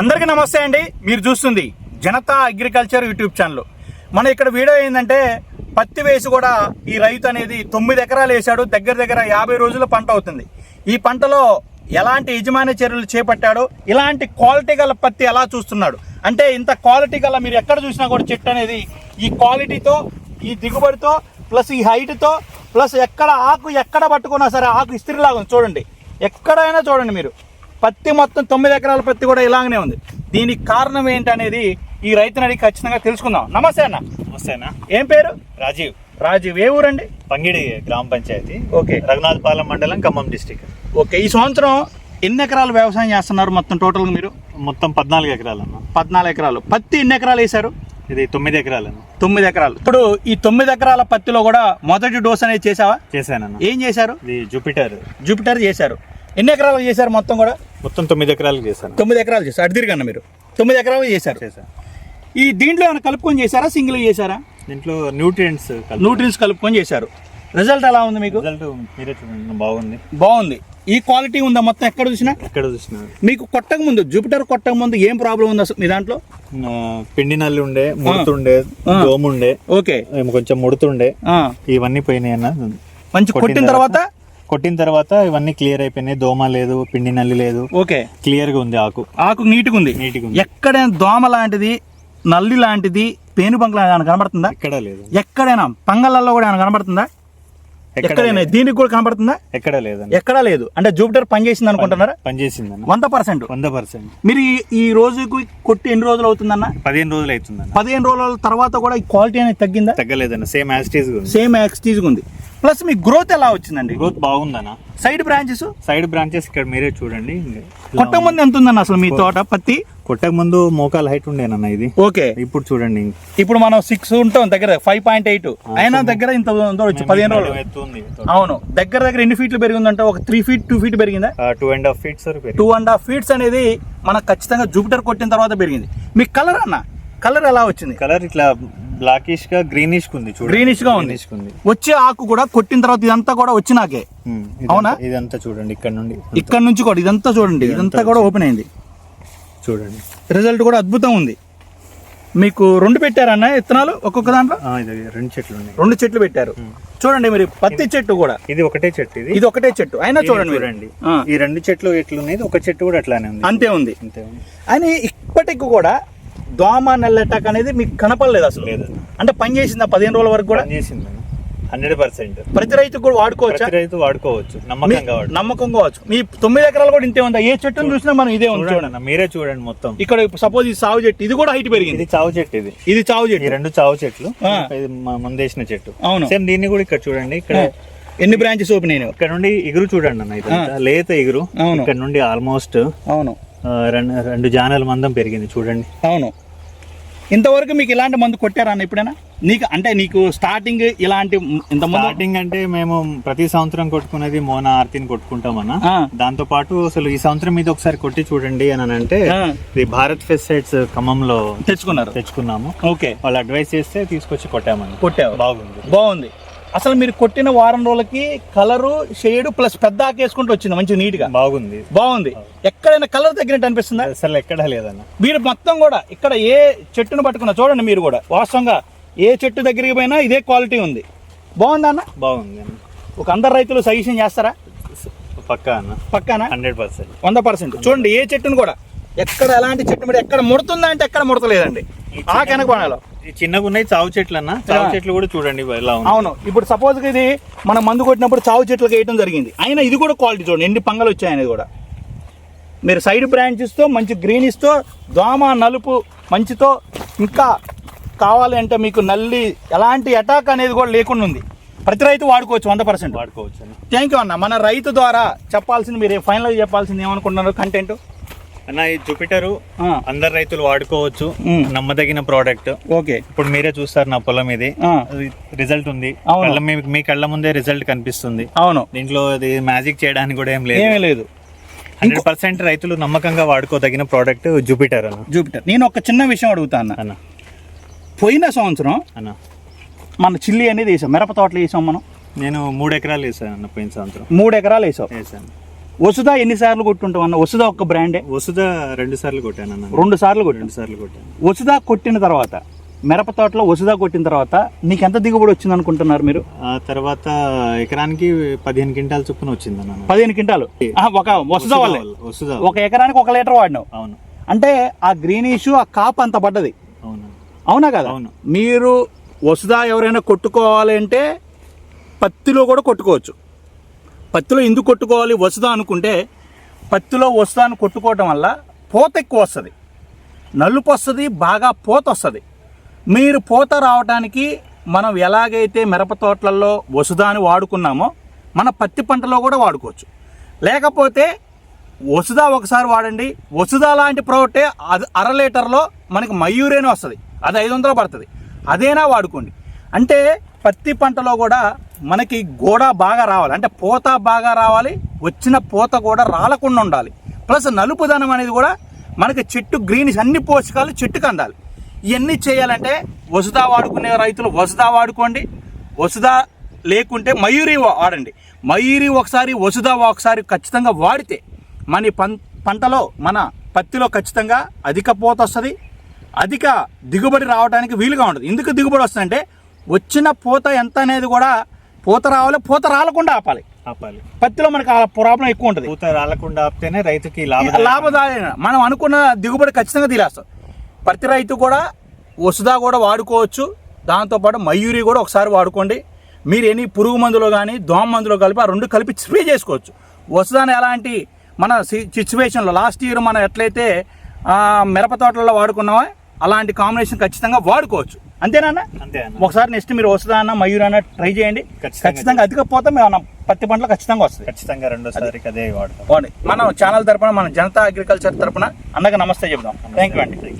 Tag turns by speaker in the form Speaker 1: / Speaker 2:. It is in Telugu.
Speaker 1: అందరికీ నమస్తే అండి. మీరు చూస్తుంది జనతా అగ్రికల్చర్ యూట్యూబ్ ఛానల్. మన ఇక్కడ వీడియో ఏంటంటే పత్తి వేసి కూడా ఈ రైతు అనేది తొమ్మిది ఎకరాలు వేశాడు దగ్గర దగ్గర యాభై రోజుల పంట అవుతుంది. ఈ పంటలో ఎలాంటి యజమాని చర్యలు చేపట్టాడో ఇలాంటి క్వాలిటీ గల పత్తి ఎలా చూస్తున్నాడు? అంటే ఇంత క్వాలిటీ గల మీరు ఎక్కడ చూసినా కూడా చెట్టు అనేది ఈ క్వాలిటీతో ఈ దిగుబడితో ప్లస్ ఈ హైట్తో ప్లస్ ఎక్కడ ఆకు ఎక్కడ పట్టుకున్నా సరే ఆకు ఇస్త్రీలాగా ఉంది. చూడండి. ఎక్కడైనా చూడండి మీరు. పత్తి మొత్తం తొమ్మిది ఎకరాల పత్తి కూడా ఇలాగనే ఉంది. దీనికి కారణం ఏంటనేది ఈ రైతుని అడిగి ఖచ్చితంగా తెలుసుకుందాం. నమస్తే అన్న.
Speaker 2: నమస్తేనా
Speaker 1: ఏం పేరు?
Speaker 2: రాజీవ్.
Speaker 1: రాజీవ్. ఏ ఊరండి?
Speaker 2: పంగిడి గ్రామ పంచాయతీ.
Speaker 1: ఓకే.
Speaker 2: రఘునాథపాలెం మండలం ఖమ్మం డిస్టిక్.
Speaker 1: ఓకే. ఈ సంవత్సరం ఎన్ని ఎకరాలు వ్యవసాయం చేస్తున్నారు మొత్తం టోటల్ మీరు?
Speaker 2: మొత్తం పద్నాలుగు ఎకరాలన్న
Speaker 1: పద్నాలుగు ఎకరాలు. పత్తి ఎన్ని ఎకరాలు వేశారు?
Speaker 2: ఇది తొమ్మిది ఎకరాలన్న
Speaker 1: తొమ్మిది ఎకరాలు. ఇప్పుడు ఈ తొమ్మిది ఎకరాల పత్తిలో కూడా మొదటి డోస్ అనేది చేసావా
Speaker 2: చేశానన్న
Speaker 1: ఏం చేశారు?
Speaker 2: ఇది జూపిటర్.
Speaker 1: జూపిటర్ చేశారు. ఎన్ని ఎకరాలు చేశారు మొత్తం కూడా?
Speaker 2: మొత్తం తొమ్మిది ఎకరాలు చేశాను.
Speaker 1: తొమ్మిది ఎకరాలు చేశారు. అటు తిరిగన్న మీరు? తొమ్మిది ఎకరాలు చేశారు.
Speaker 2: చేశాను.
Speaker 1: ఈ దీంట్లో ఏమైనా కలుపుకొని చేశారా? సింగిల్ చేశారా?
Speaker 2: దీంట్లో న్యూట్రియంట్స్
Speaker 1: న్యూట్రిన్స్ కలుపుకొని చేశారు. రిజల్ట్ ఎలా ఉంది మీకు?
Speaker 2: రిజల్ట్ మీరే చూడండి బాగుంది.
Speaker 1: బాగుంది. ఈ క్వాలిటీ ఉందా మొత్తం ఎక్కడ చూసినా?
Speaker 2: ఎక్కడ చూసినారు
Speaker 1: మీకు కొట్టక ముందు జూపిటర్ కొట్టక ముందు ఏం ప్రాబ్లం ఉంది అసలు మీ దాంట్లో?
Speaker 2: పిండి నల్లి ఉండే ముడుతుండే
Speaker 1: ఆ.
Speaker 2: దోమ ఉండే
Speaker 1: ఓకే
Speaker 2: కొంచెం ముడుతుండే ఇవన్నీ పోయినాయి అన్న.
Speaker 1: మంచి కొట్టిన తర్వాత
Speaker 2: కొట్టిన తర్వాత ఇవన్నీ క్లియర్ అయిపోయినాయి. దోమ లేదు పిండి నల్లి లేదు.
Speaker 1: ఓకే.
Speaker 2: క్లియర్గా ఉంది ఆకు.
Speaker 1: ఆకు నీట్గా ఉంది.
Speaker 2: నీట్గా ఉంది.
Speaker 1: ఎక్కడైనా దోమ లాంటిది నల్లి లాంటిది పేనుబంక లాంటిది ఏమైనా కనబడుతుందా?
Speaker 2: ఎక్కడ లేదు.
Speaker 1: ఎక్కడైనా పంగళ్ళల్లో కూడా ఏమైనా కనబడుతుందా?
Speaker 2: ఎక్కడ
Speaker 1: ఎక్కడైనా దీనికి కూడా కనబడుతుందా?
Speaker 2: ఎక్కడ లేదండి.
Speaker 1: ఎక్కడా లేదు. అంటే జూపిటర్ పనిచేసింది అనుకుంటున్నారా?
Speaker 2: పనిచేసిందన్న
Speaker 1: వంద పర్సెంట్.
Speaker 2: వంద పర్సెంట్.
Speaker 1: మీరు ఈ- రోజుకి కొట్టి ఎన్ని రోజులు అవుతుందన్న?
Speaker 2: పదిహేను రోజులు అవుతుందన్న.
Speaker 1: పదిహేను రోజుల తర్వాత కూడా ఈ క్వాలిటీ అనేది తగ్గిందా?
Speaker 2: తగ్గలేదన్న. సేమ్ యాస్టీజ్ ఉంది.
Speaker 1: సేమ్ యాక్స్టీజ్ ఉంది. ప్లస్ మీ గ్రోత్ ఎలా వచ్చిందండి?
Speaker 2: గ్రోత్ బాగుందన్న.
Speaker 1: Side branches?
Speaker 2: సైడ్ బ్రాంచెస్ ఇక్కడ మీరే చూడండి.
Speaker 1: కొట్ట ముందు ఎంత ఉందన్న అసలు మీ తోట పత్తి?
Speaker 2: కొట్టక ముందు మోకాల్ హైట్ ఉండేనన్న ఇది.
Speaker 1: ఓకే.
Speaker 2: ఇప్పుడు చూడండి
Speaker 1: ఇప్పుడు మనం సిక్స్ ఉంటాం దగ్గర ఫైవ్ పాయింట్ ఎయిట్ అయినా దగ్గర ఇంత ఉండొచ్చు పదిహేను రోజులు. అవును. దగ్గర దగ్గర ఎన్ని ఫీట్లు పెరిగిందంటే ఒక త్రీ ఫీట్ టూ ఫీట్ పెరిగిందా?
Speaker 2: Two and half feets
Speaker 1: two and half feets అనేది మనకు ఖచ్చితంగా జూపిటర్ కొట్టిన తర్వాత పెరిగింది. మీ కలర్ అన్న? కలర్ ఎలా వచ్చింది?
Speaker 2: కలర్ ఇట్లా బ్లాకిష్గా గ్రీనిష్ ఉంది
Speaker 1: గ్రీనిష్గా ఉంది. వచ్చే ఆకు కూడా కొట్టిన తర్వాత ఇదంతా కూడా వచ్చినాకే. అవునా?
Speaker 2: ఇదంతా- చూడండి ఇక్కడ నుండి.
Speaker 1: ఇక్కడ నుంచి కూడా ఇదంతా చూడండి ఇదంతా కూడా ఓపెన్ అయింది.
Speaker 2: చూడండి.
Speaker 1: రిజల్ట్ కూడా అద్భుతం ఉంది. మీకు రెండు పెట్టారన్న విత్తనాలు ఒక్కొక్క దాంట్లో?
Speaker 2: రెండు చెట్లు
Speaker 1: రెండు చెట్లు పెట్టారు. చూడండి మీరు పత్తి చెట్టు కూడా.
Speaker 2: ఇది ఒకటే చెట్టు ఇది.
Speaker 1: ఇది ఒకటే చెట్టు. అయినా చూడండి మీరు.
Speaker 2: చూడండి.
Speaker 1: ఆ,
Speaker 2: ఈ రెండు చెట్లు ఎట్లున్నాయి ఒక చెట్టు కూడా అట్లానే ఉంది.
Speaker 1: అంతే ఉంది.
Speaker 2: అంతే ఉంది.
Speaker 1: అని ఇప్పటికి కూడా దోమ నెల్లటాక్ అనేది మీకు కనపడలేదు అసలు.
Speaker 2: లేదన్న
Speaker 1: అంటే పని చేసిందా పదిహేను రోజుల వరకు కూడా?
Speaker 2: పనిచేసిందన్న హండ్రెడ్ పర్సెంట్.
Speaker 1: ప్రతి రైతుకు కూడా వాడుకోవచ్చా?
Speaker 2: రైతు వాడుకోవచ్చు. నమ్మకంగా
Speaker 1: నమ్మకంగా వచ్చు మీ తొమ్మిది ఎకరాలు కూడా ఇంతే ఉందా? ఏ చెట్టును చూసినా మనం ఇదే ఉంది
Speaker 2: చూడండి మీరే చూడండి మొత్తం.
Speaker 1: ఇక్కడ సపోజ్ ఈ సాగు చెట్టు ఇది కూడా హైట్ పెరిగింది.
Speaker 2: ఇది చావు చెట్టు ఇది.
Speaker 1: ఇది చావు చెట్టు.
Speaker 2: రెండు చావు చెట్లు.
Speaker 1: ఆ.
Speaker 2: ఇది మ- ముందేసిన చెట్టు.
Speaker 1: అవును.
Speaker 2: సేమ్ దీన్ని కూడా ఇక్కడ చూడండి. ఇక్కడ
Speaker 1: ఎన్ని బ్రాంచెస్ ఓపెన్ అయినాయి?
Speaker 2: ఇక్కడ నుండి ఇగురు చూడండి అన్న లేత ఇగురు.
Speaker 1: అవును.
Speaker 2: ఇక్కడ నుండి ఆల్మోస్ట్
Speaker 1: అవును.
Speaker 2: రెండు జానల మందం పెరిగింది చూడండి.
Speaker 1: అవును. ఇంతవరకు మీకు ఇలాంటి మందు కొట్టారా అన్న ఎప్పుడైనా? నీకు అంటే నీకు స్టార్టింగ్ ఇలాంటి ఇంత
Speaker 2: స్టార్టింగ్ అంటే మేము ప్రతి సంవత్సరం కొట్టుకునేది మోనా ఆర్తిని కొట్టుకుంటామన్న దాంతో పాటు అసలు ఈ సంవత్సరం మీద ఒకసారి కొట్టి చూడండి అని అంటే ఇది భారత్ పెస్టిసైడ్స్ ఖమ్మంలో
Speaker 1: తెచ్చుకున్నారు.
Speaker 2: తెచ్చుకున్నాము.
Speaker 1: ఓకే.
Speaker 2: వాళ్ళు అడ్వైస్ చేస్తే తీసుకొచ్చి కొట్టామని
Speaker 1: కొట్టావు.
Speaker 2: బాగుంది.
Speaker 1: బాగుంది. అసలు మీరు కొట్టిన వారం రోజులకి కలరు షేడ్ ప్లస్ పెద్ద ఆకేసుకుంటూ వచ్చింది మంచి నీట్గా
Speaker 2: బాగుంది.
Speaker 1: బాగుంది. ఎక్కడైనా కలర్ తగ్గినట్టు అనిపిస్తుందా?
Speaker 2: అసలు ఎక్కడా లేదన్న.
Speaker 1: మీరు మొత్తం కూడా ఇక్కడ ఏ చెట్టును పట్టుకున్నా చూడండి మీరు కూడా. వాస్తవంగా ఏ చెట్టు దగ్గరికి పోయినా ఇదే క్వాలిటీ ఉంది. బాగుందా అన్న?
Speaker 2: బాగుంది
Speaker 1: ఒక అందరు రైతులు సజెషన్ చేస్తారా?
Speaker 2: పక్కా అన్న.
Speaker 1: పక్కానా?
Speaker 2: Hundred percent.
Speaker 1: వంద పర్సెంట్. చూడండి ఏ చెట్టును కూడా ఎక్కడ ఎలాంటి చెట్టు మీద ఎక్కడ ముడుతుందా అంటే ఎక్కడ ముడతలేదండి. ఆ వెనకొనాలో
Speaker 2: ఈ చిన్నగా ఉన్నాయి చావు చెట్లు అన్న. చావు చెట్లు కూడా చూడండి ఎలా
Speaker 1: అవును. ఇప్పుడు సపోజ్ ఇది మనం మందు కొట్టినప్పుడు చావు చెట్లకు వేయడం జరిగింది. అయినా ఇది కూడా క్వాలిటీ చూడండి. ఎన్ని పంగలు వచ్చాయనేది కూడా. మీరు సైడ్ బ్రాంచెస్తో మంచి గ్రీనిష్తో దోమ నలుపు మంచితో ఇంకా కావాలి అంటే మీకు నల్లి ఎలాంటి అటాక్ అనేది కూడా లేకుండా ఉంది. ప్రతి రైతు వాడుకోవచ్చు వంద పర్సెంట్
Speaker 2: వాడుకోవచ్చు
Speaker 1: థ్యాంక్ యూ అన్న. మన రైతు ద్వారా చెప్పాల్సింది మీరు ఫైనల్గా చెప్పాల్సింది ఏమనుకుంటున్నారు? కంటెంట్
Speaker 2: అన్న ఈ జూపిటరు అందరు రైతులు వాడుకోవచ్చు. నమ్మదగిన ప్రోడక్ట్.
Speaker 1: ఓకే.
Speaker 2: ఇప్పుడు మీరే చూస్తారు నా పొలం ఇది. రిజల్ట్ ఉంది. మీ- కళ్ళ ముందే రిజల్ట్ కనిపిస్తుంది.
Speaker 1: అవును.
Speaker 2: దీంట్లో అది మ్యాజిక్ చేయడానికి కూడా ఏం లేదు.
Speaker 1: లేదు.
Speaker 2: హండ్రెడ్ పర్సెంట్ రైతులు నమ్మకంగా వాడుకోదగిన ప్రోడక్ట్ జూపిటర్ అన్న.
Speaker 1: జూపిటర్. నేను ఒక చిన్న విషయం అడుగుతా అన్న.
Speaker 2: అన్న.
Speaker 1: పోయిన సంవత్సరం
Speaker 2: అన్న.
Speaker 1: మన చిల్లి అనేది వేసాం మిరప తోటలు వేసాం మనం.
Speaker 2: నేను మూడు ఎకరాలు వేసాను అన్న పోయిన సంవత్సరం.
Speaker 1: మూడు ఎకరాలు వేసాం.
Speaker 2: వేసాను.
Speaker 1: వసుదా ఎన్నిసార్లు కొట్టుంటాం అన్న? వసుదా ఒక్క బ్రాండే
Speaker 2: వసుద రెండు సార్లు కొట్టాను అన్న.
Speaker 1: రెండు సార్లు కొట్టాను
Speaker 2: రెండు సార్లు కొట్టాను.
Speaker 1: వసుదా కొట్టిన తర్వాత మిరప తోటలో వసుదా కొట్టిన తర్వాత నీకు ఎంత దిగుబడి వచ్చింది అనుకుంటున్నారు మీరు?
Speaker 2: ఆ తర్వాత ఎకరానికి పదిహేను క్వింటాల చొప్పున వచ్చింది అన్న
Speaker 1: పదిహేను క్వింటాలు? ఒక వసుదా వల్లే
Speaker 2: వసుద
Speaker 1: ఒక ఎకరానికి ఒక లీటర్ వాడినావు.
Speaker 2: అవును.
Speaker 1: అంటే ఆ గ్రీనిష్ ఆ కాప్ అంత పడ్డది.
Speaker 2: అవును.
Speaker 1: అవునా కదా?
Speaker 2: అవును.
Speaker 1: మీరు వసుదా ఎవరైనా కొట్టుకోవాలి అంటే పత్తిలో కూడా కొట్టుకోవచ్చు. పత్తిలో ఎందుకు కొట్టుకోవాలి? వసుదా అనుకుంటే పత్తిలో వసుదాను కొట్టుకోవటం వల్ల పూత ఎక్కువ వస్తుంది. నలుపు వస్తుంది బాగా పూత వస్తుంది. మీరు పూత రావడానికి మనం ఎలాగైతే మిరప తోటలలో వసుదాని వాడుకున్నామో మన పత్తి పంటలో కూడా వాడుకోవచ్చు. లేకపోతే వసుదా ఒకసారి వాడండి. వసుదా లాంటి ప్రోడక్టే అది అర లీటర్లో మనకి మయూరేనే వస్తుంది. అది ఐదు వందలు పడుతుంది. అదేనా వాడుకోండి. అంటే పత్తి పంటలో కూడా మనకి గోడ బాగా రావాలి. అంటే పూత బాగా రావాలి. వచ్చిన పూత కూడా రాలకుండా ఉండాలి. ప్లస్ నలుపుదనం అనేది కూడా మనకి చెట్టు గ్రీనిష్ అన్ని పోషకాలు చెట్టుకు అందాలి. ఇవన్నీ చేయాలంటే వసుదా వాడుకునే రైతులు వసుదా వాడుకోండి. వసుదా లేకుంటే మయూరి వాడండి మయూరి ఒకసారి వసుదా ఒకసారి ఖచ్చితంగా వాడితే మన పం పంటలో మన పత్తిలో ఖచ్చితంగా అధిక పూత వస్తుంది. అధిక దిగుబడి రావడానికి వీలుగా ఉంటుంది. ఎందుకు దిగుబడి వస్తుందంటే వచ్చిన పూత ఎంత అనేది కూడా పూత రావాలి పూత రాలకుండా ఆపాలి.
Speaker 2: ఆపాలి.
Speaker 1: పత్తిలో మనకి ఆ ప్రాబ్లం ఎక్కువ ఉంటుంది.
Speaker 2: పూత రాలకుండా ఆపితేనే రైతుకి లాభం
Speaker 1: లాభదాయన మనం అనుకున్న దిగుబడి ఖచ్చితంగా తీరేస్తాం ప్రతి రైతు కూడా వసుదా కూడా వాడుకోవచ్చు. దాంతోపాటు మయూరి కూడా ఒకసారి వాడుకోండి. మీరు ఎన్ని పురుగు మందులో కానీ దోమ మందులో కలిపి ఆ రెండు కలిపి స్ప్రే చేసుకోవచ్చు. వసుదాని ఎలాంటి మన సిచ్యువేషన్లో లాస్ట్ ఇయర్ మనం ఎట్లయితే మిరప తోటలలో వాడుకున్నామో అలాంటి కాంబినేషన్ ఖచ్చితంగా వాడుకోవచ్చు. అంతేనా
Speaker 2: అంతే
Speaker 1: ఒకసారి నెక్స్ట్ మీరు వసుదా అన్న మయూరి అన్న ట్రై చేయండి.
Speaker 2: ఖచ్చితంగా
Speaker 1: ఖచ్చితంగా అధిక పోతే మేము పత్తి పంటలు ఖచ్చితంగా వస్తుంది
Speaker 2: ఖచ్చితంగా రెండోసారికి అదే.
Speaker 1: బాగుంది మనం ఛానల్ తరపున మన జనతా అగ్రికల్చర్ తరపున అన్నగా నమస్తే చెప్దాం థ్యాంక్ యూ అండి.